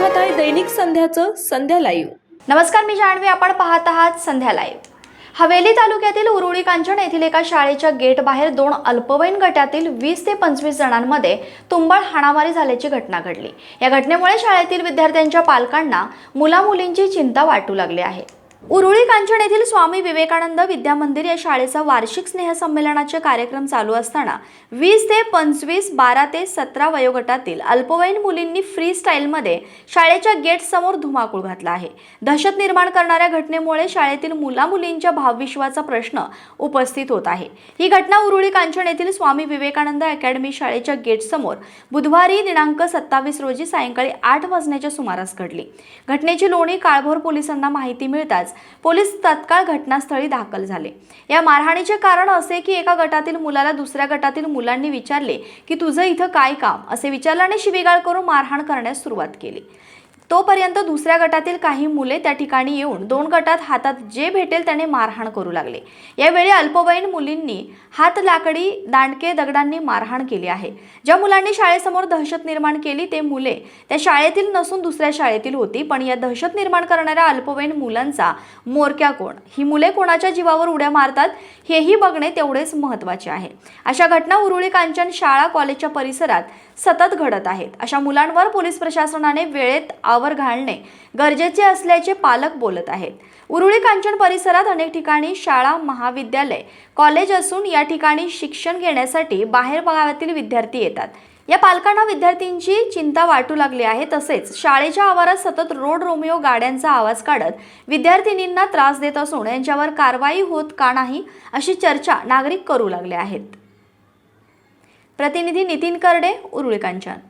दैनिक संध्याचं संध्या live. नमस्कार मी जाणवी आपण पाहत आहात संध्या लाईव्ह. हवेली तालुक्यातील उरुळी कांचन येथील एका शाळेच्या गेट बाहेर दोन अल्पवयीन गटातील वीस ते पंचवीस जणांमध्ये तुंबळ हाणामारी झाल्याची घटना घडली. या घटनेमुळे शाळेतील विद्यार्थ्यांच्या पालकांना मुलामुलींची चिंता वाटू लागली आहे. उरुळी कांचन येथील स्वामी विवेकानंद विद्या मंदिर या शाळेचा वार्षिक स्नेहसंमेलनाचे कार्यक्रम चालू असताना वीस ते पंचवीस बारा ते सतरा वयोगटातील अल्पवयीन मुलींनी फ्री स्टाईलमध्ये शाळेच्या गेटसमोर धुमाकूळ घातला आहे. दहशत निर्माण करणाऱ्या घटनेमुळे शाळेतील मुलामुलींच्या भावविश्वाचा प्रश्न उपस्थित होत आहे. ही घटना उरुळी कांचन येथील स्वामी विवेकानंद अकॅडमी शाळेच्या गेटसमोर बुधवारी दिनांक सत्तावीस रोजी सायंकाळी आठ वाजण्याच्या सुमारास घडली. घटनेची लोणी काळभोर पोलिसांना माहिती मिळताच पोलीस तत्काळ घटनास्थळी दाखल झाले. या मारहाणीचे कारण असे की एका गटातील मुलाला दुसऱ्या गटातील मुलांनी विचारले की तुझं इथं काय काम? असे विचारल्याने शिवीगाळ करून मारहाण करण्यास सुरुवात केली. तोपर्यंत दुसऱ्या गटातील काही मुले त्या ठिकाणी येऊन दोन गटात हातात जे भेटेल त्याने मारहाण करू लागले. यावेळी अल्पवयीन मुलींनी हात लाकडी दांडके दगडांनी मारहाण केली आहे. ज्या मुलांनी शाळेसमोर दहशत निर्माण केली ते मुले त्या शाळेतील नसून दुसऱ्या शाळेतील होती पण या दहशत निर्माण करणाऱ्या अल्पवयीन मुलांचा मोरक्या कोण? ही मुले कोणाच्या जीवावर उड्या मारतात हेही बघणे तेवढेच महत्त्वाचे आहे. अशा घटना उरुळी कांचन शाळा कॉलेजच्या परिसरात सतत घडत आहेत. अशा मुलांवर पोलीस प्रशासनाने वेळेत आव आवर घालणे गरजेचे असल्याचे पालक बोलत आहेत. उरुळी कांचन परिसरात अनेक ठिकाणी शाळा महाविद्यालय कॉलेज असून या ठिकाणी शिक्षण घेण्यासाठी बाहेर गावातील विद्यार्थी येतात. या पालकांना विद्यार्थ्यांची चिंता वाटू लागली आहे. तसेच शाळेच्या आवारात सतत रोड रोमिओ गाड्यांचा आवाज काढत विद्यार्थिनींना त्रास देत असून यांच्यावर कारवाई होत का नाही अशी चर्चा नागरिक करू लागले आहेत. प्रतिनिधी नितीन करडे उरुळी कांचन.